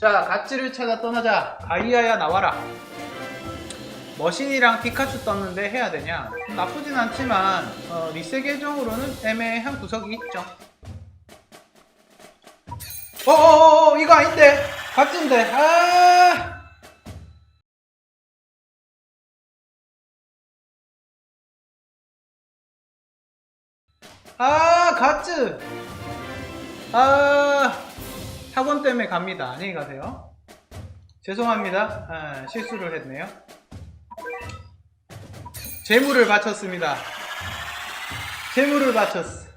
자, 갓지를 찾아 떠나자. 가이아야 나와라. 머신이랑 피카츄 떴는데 해야 되냐? 나쁘진 않지만 어, 리세 계정으로는 애매한 구석이 있죠. 어어어 이거 아닌데 갓지인데 아 아, 갓즈! 아, 학원 때문에 갑니다. 안녕히 가세요. 죄송합니다. 아, 실수를 했네요. 재물을 바쳤습니다. 재물을 바쳤어.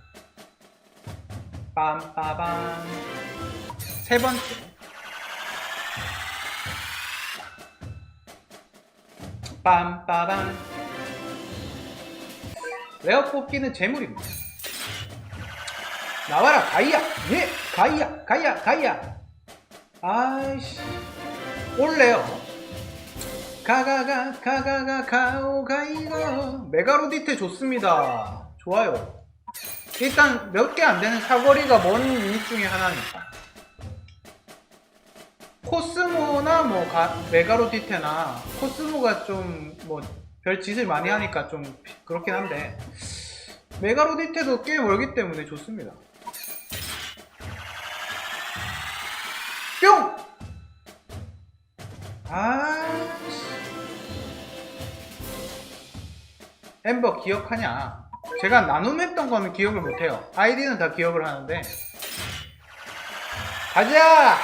빰빠밤. 세 번째. 빰빠밤. 레어 뽑기는 재물입니다. 나와라 가이야 예 가이야 가이야 가이야. 아이씨. 올래요. 가가가 가가가 가오 가이가. 메가로디테 좋습니다. 좋아요. 일단 몇 개 안 되는 사거리가 먼 유닛 중에 하나니까. 코스모나 뭐 가- 메가로디테나 코스모가 좀 뭐 별 짓을 많이 하니까 좀 그렇긴 한데 메가로디테도 꽤 멀기 때문에 좋습니다. 엠버 기억하냐? 제가 나눔했던 거는 기억을 못해요. 아이디는 다 기억을 하는데. 가자!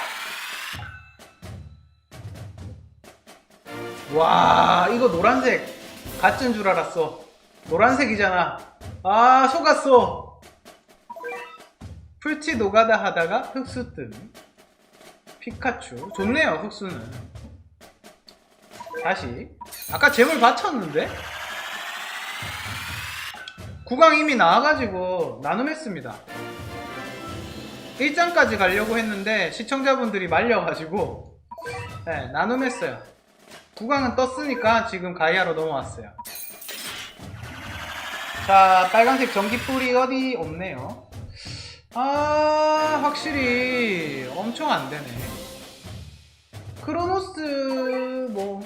와, 이거 노란색. 가짜인 줄 알았어. 노란색이잖아. 아, 속았어. 풀치 노가다 하다가 흑수 뜸. 피카츄. 좋네요, 흑수는. 다시. 아까 재물 바쳤는데? 구강 이미 나와가지고 나눔했습니다. 1장까지 가려고 했는데 시청자분들이 말려가지고 네, 나눔했어요. 구강은 떴으니까 지금 가이아로 넘어왔어요. 자, 빨간색 전기불이 어디 없네요. 아, 확실히 엄청 안 되네. 크로노스, 뭐,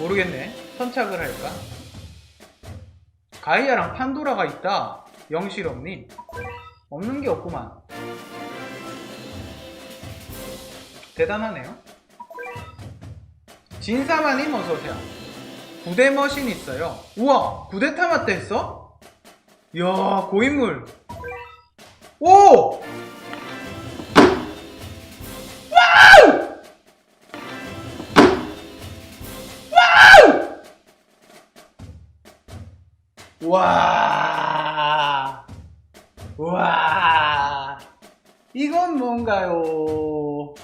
모르겠네. 선착을 할까? 가이아랑 판도라가 있다. 영실없님. 없는 게 없구만. 대단하네요. 진사마님 어서오세요. 부대 머신 있어요. 우와, 부대 타마트 했어? 이야, 고인물. 오! 와! 와! 이건 뭔가요?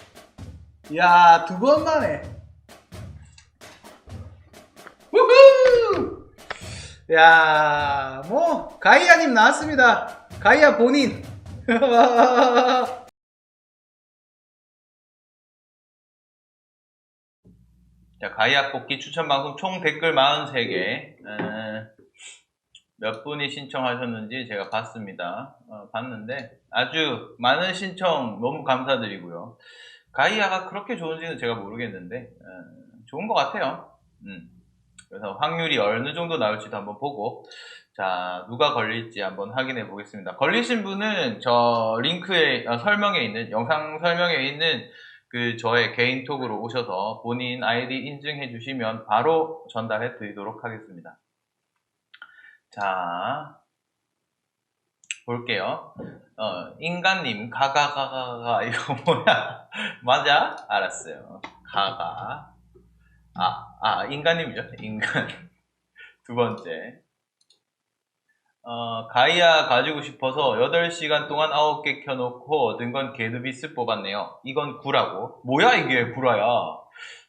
야, 두 번 만에. 우후! 야, 뭐 가이아님 나왔습니다. 가이아 본인. 자, 가이아 뽑기 추천 방송 총 댓글 43개. 에, 몇 분이 신청하셨는지 제가 봤습니다. 어, 봤는데 아주 많은 신청 너무 감사드리고요. 가이아가 그렇게 좋은지는 제가 모르겠는데 에, 좋은 것 같아요. 음. 그래서 확률이 어느 정도 나올지도 한번 보고 자 누가 걸릴지 한번 확인해 보겠습니다. 걸리신 분은 저 링크에 어, 설명에 있는 영상 설명에 있는 그 저의 개인톡으로 오셔서 본인 아이디 인증해 주시면 바로 전달해 드리도록 하겠습니다. 자, 볼게요. 어, 인간님, 가가 가가 가, 이거 뭐야? 맞아? 알았어요. 가가. 아, 아, 인간님이죠. 인간. 두 번째. 어, 가이아 가지고 싶어서 8시간 동안 9개 켜놓고 얻은 건 게드비스 뽑았네요. 이건 구라고. 뭐야 이게 구라야.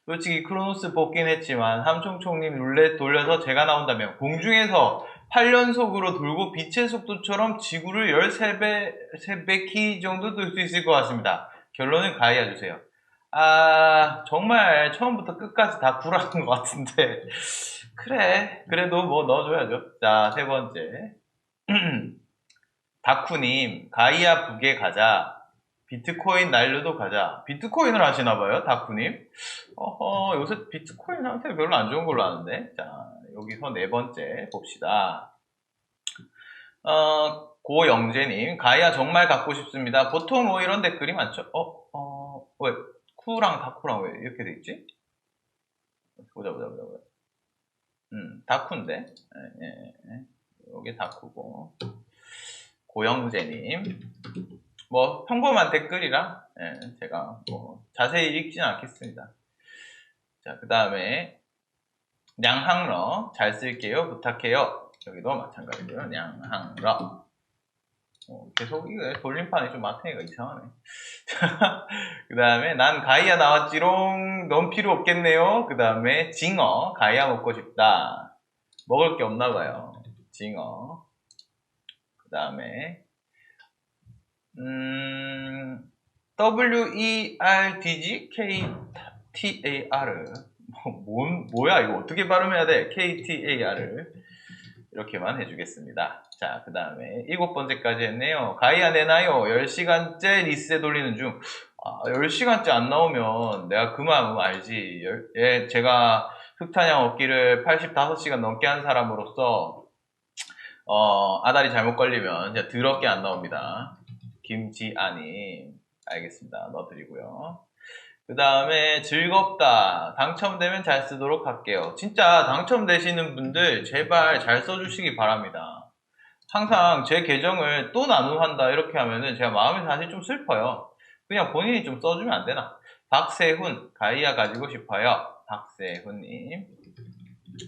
솔직히 크로노스 뽑긴 했지만 함총총님 룰렛 돌려서 제가 나온다면 공중에서 8연속으로 돌고 빛의 속도처럼 지구를 13배, 3배키 정도 돌 수 있을 것 같습니다. 결론은 가이아 주세요. 아, 정말 처음부터 끝까지 다 구라는 것 같은데. 그래. 그래도 뭐 넣어줘야죠. 자, 세 번째. 다쿠님, 가이아 북에 가자. 비트코인 날려도 가자. 비트코인을 하시나 봐요, 다쿠님. 어허, 요새 비트코인 상태 별로 안 좋은 걸로 아는데. 자, 여기서 네 번째 봅시다. 어, 고영재님, 가이아 정말 갖고 싶습니다. 보통 뭐 이런 댓글이 많죠. 어, 어, 왜, 쿠랑 다쿠랑 왜 이렇게 돼 있지? 보자, 보자, 보자, 보자. 음, 다쿠인데. 예, 예, 예. 요게 다쿠고. 고영재님. 뭐, 평범한 댓글이라, 예, 제가 뭐, 자세히 읽진 않겠습니다. 자, 그 다음에, 냥항러, 잘 쓸게요, 부탁해요. 여기도 마찬가지고요, 냥항러. 어, 계속 이거 돌림판이 좀 마탱이가 이상하네. 그 다음에 난 가이아 나왔지롱 넌 필요 없겠네요. 그 다음에 징어 가이아 먹고 싶다. 먹을 게 없나 봐요. 징어. 그 다음에 음 W E R D G K T A R 뭐, 뭔 뭐야 이거 어떻게 발음해야 돼? K T A R 이렇게만 해주겠습니다. 자, 그 다음에 일곱 번째까지 했네요. 가이아 내나요? 10시간째 리스에 돌리는 중. 아, 10시간째 안 나오면 내가 그 마음 알지. 열- 예, 제가 흑탄양 얻기를 85시간 넘게 한 사람으로서 어, 아다리 잘못 걸리면 더럽게 안 나옵니다. 김지아님. 알겠습니다. 넣어드리고요. 그 다음에 즐겁다. 당첨되면 잘 쓰도록 할게요. 진짜 당첨되시는 분들 제발 잘 써주시기 바랍니다. 항상 제 계정을 또 나눔한다 이렇게 하면은 제가 마음이 사실 좀 슬퍼요. 그냥 본인이 좀 써주면 안 되나? 박세훈 가이아 가지고 싶어요. 박세훈님.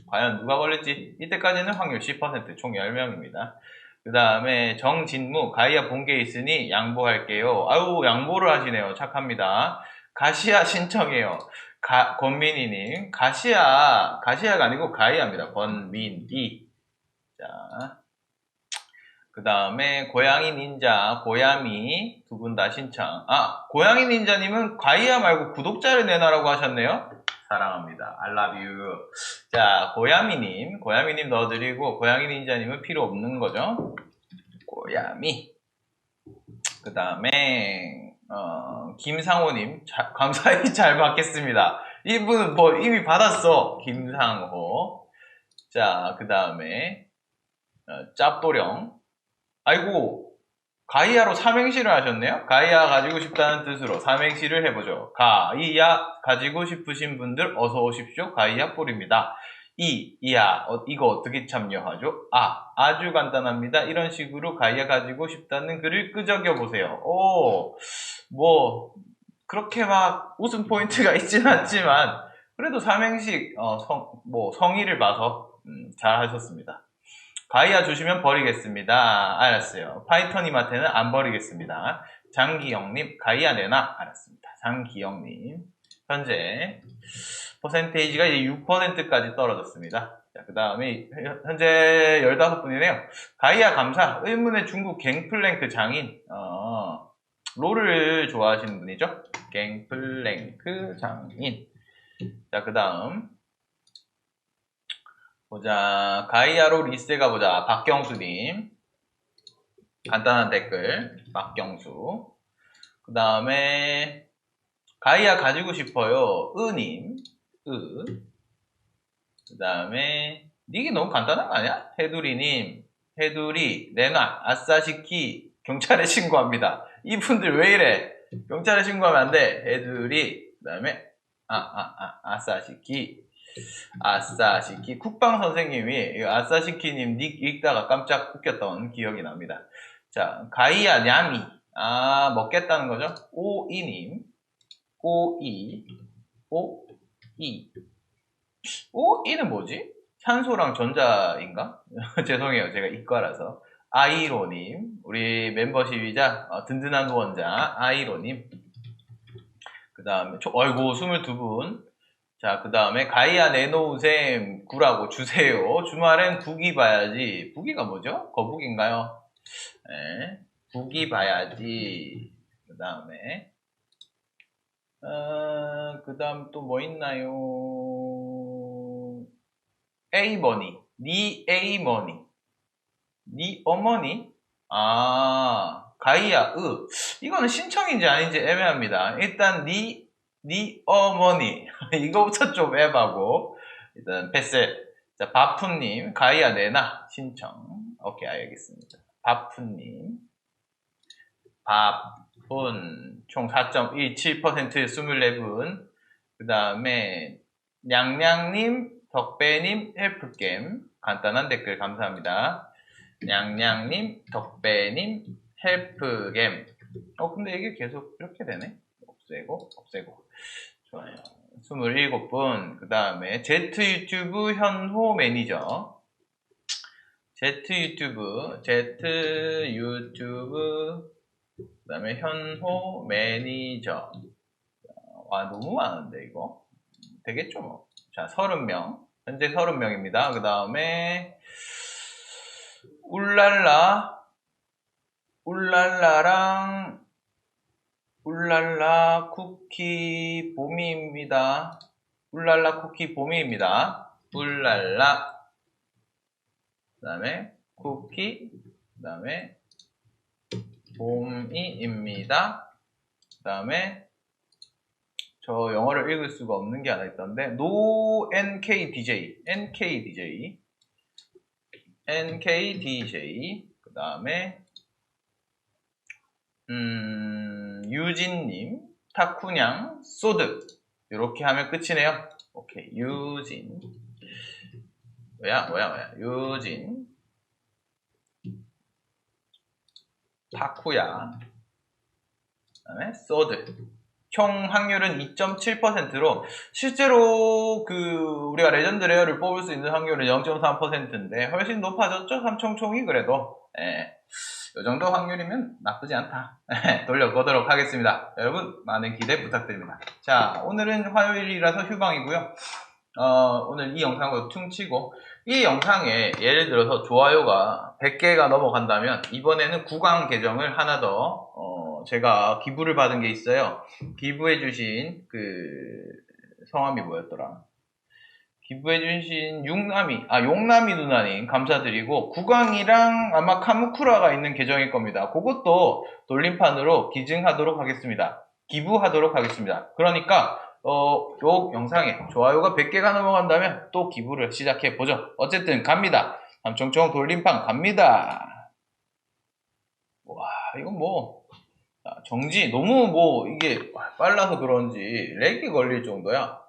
과연 누가 걸릴지 이때까지는 확률 10%총 10명입니다. 그 다음에 정진무 가이아 본게 있으니 양보할게요. 아유 양보를 하시네요. 착합니다. 가시아 신청해요. 가, 권민희님, 가시아, 가시아가 아니고 가이아입니다. 권민희. 자. 그 다음에, 고양이 닌자, 고야미, 두분 다 신청. 아, 고양이 닌자님은 가이아 말고 구독자를 내놔라고 하셨네요? 사랑합니다. I love you. 자, 고야미님, 고야미님 넣어드리고, 고양이 닌자님은 필요 없는 거죠? 고야미. 그 다음에, 어, 김상호님, 자- 감사히 잘 받겠습니다. 이분은 뭐 이미 받았어. 김상호. 자, 그 다음에, 어, 짭도령. 아이고, 가이아로 삼행시를 하셨네요? 가이아 가지고 싶다는 뜻으로 삼행시를 해보죠. 가이아 가지고 싶으신 분들 어서 오십시오. 가이아 뿔입니다. 이, 이야, 어, 이거 어떻게 참여하죠? 아, 아주 간단합니다. 이런 식으로 가이아 가지고 싶다는 글을 끄적여 보세요. 오, 뭐, 그렇게 막 웃음 포인트가 있진 않지만, 그래도 삼행시, 어, 성, 뭐, 성의를 봐서, 음, 잘 하셨습니다. 가이아 주시면 버리겠습니다. 알았어요. 파이터님한테는 안 버리겠습니다. 장기영님, 가이아 내놔. 알았습니다. 장기영님. 현재, 퍼센테이지가 이제 6%까지 떨어졌습니다. 자, 그 다음에, 현재 15분이네요. 가이아 감사. 의문의 중국 갱플랭크 장인. 어, 롤을 좋아하시는 분이죠. 갱플랭크 장인. 자, 그 다음. 보자. 가이아로 리세 가보자. 박경수님. 간단한 댓글. 박경수. 그 다음에, 가이아 가지고 싶어요. 으님. 으. 그 다음에, 닉이 너무 간단한 거 아니야? 해두리님. 해두리. 내놔. 아싸시키. 경찰에 신고합니다. 이분들 왜 이래? 경찰에 신고하면 안 돼. 해두리. 그 다음에, 아, 아, 아, 아싸시키. 아싸시키. 국방 선생님이 이 아싸시키님 닉 읽다가 깜짝 웃겼던 기억이 납니다. 자 가이아 냐미 아 먹겠다는 거죠? 오이님. 오이. 오이. 오이는 뭐지? 산소랑 전자인가? 죄송해요. 제가 이과라서. 아이로님. 우리 멤버십이자 어, 든든한 후원자 아이로님. 그 다음에 아이고 22분 자, 그 다음에 가이아 내놓으셈 구라고 주세요. 주말엔 북이 봐야지. 북이가 뭐죠? 거북인가요? 네. 북이 봐야지. 그 다음에 어, 그 다음 또 뭐 있나요? A머니. 니 A머니. 니 어머니? 아, 가이아, 으. 이거는 신청인지 아닌지 애매합니다. 일단, 니, 니 어머니. 이거부터 좀 애매하고. 일단, 패스. 자, 바푸님, 가이아 내나. 신청. 오케이, 알겠습니다. 바푸님. 바푼. 총 4.17% 24분. 그 다음에, 냥냥님, 덕배님, 헬프겜. 간단한 댓글 감사합니다. 냥냥님, 덕배님, 헬프겜. 어, 근데 이게 계속 이렇게 되네? 없애고, 없애고. 좋아요. 27분. 그 다음에, Z 유튜브 현호 매니저. Z 유튜브, Z 유튜브, 그 다음에 현호 매니저. 와, 너무 많은데, 이거? 되겠죠, 뭐. 자, 30명. 현재 30명입니다. 그 다음에, 울랄라, 울랄라랑, 울랄라 쿠키 봄이입니다. 울랄라 쿠키 봄이입니다. 울랄라. 그 다음에, 쿠키, 그 다음에, 봄이입니다. 그 다음에, 저 영어를 읽을 수가 없는 게 하나 있던데 no nkdj nkdj nkdj 그 다음에 음 유진님 타쿠냥 소드 이렇게 하면 끝이네요. 오케이. 유진. 뭐야 뭐야 뭐야. 유진. 타쿠야 그 다음에 소드 총 확률은 2.7%로 실제로 그 우리가 레전드 레어를 뽑을 수 있는 확률은 0.3%인데 훨씬 높아졌죠? 삼총총이 그래도. 예, 이 정도 확률이면 나쁘지 않다. 돌려보도록 하겠습니다. 여러분 많은 기대 부탁드립니다. 자 오늘은 화요일이라서 휴방이고요. 어, 오늘 이 영상으로 퉁치고 이 영상에 예를 들어서 좋아요가 100개가 넘어간다면 이번에는 구강 계정을 하나 더 어, 제가 기부를 받은 게 있어요. 기부해 주신 그 성함이 뭐였더라? 기부해주신 육남이 아 용남이 누나님 감사드리고 구강이랑 아마 카무쿠라가 있는 계정일 겁니다. 그것도 돌림판으로 기증하도록 하겠습니다. 기부하도록 하겠습니다. 그러니까 어, 요 영상에 좋아요가 100개가 넘어간다면 또 기부를 시작해 보죠. 어쨌든 갑니다. 삼총총 돌림판 갑니다. 와 이건 뭐 아, 정지 너무 뭐 이게 빨라서 그런지 렉이 걸릴 정도야.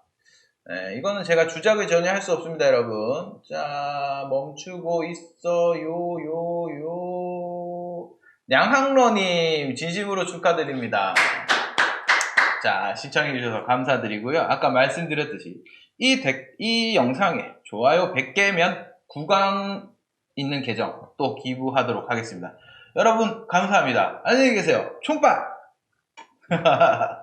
네, 이거는 제가 주작을 전혀 할 수 없습니다, 여러분. 자, 멈추고 있어요, 요, 요. 냥항러님, 진심으로 축하드립니다. 자, 시청해주셔서 감사드리고요. 아까 말씀드렸듯이, 이, 덱, 이 영상에 좋아요 100개면 구강 있는 계정 또 기부하도록 하겠습니다. 여러분, 감사합니다. 안녕히 계세요. 총빠!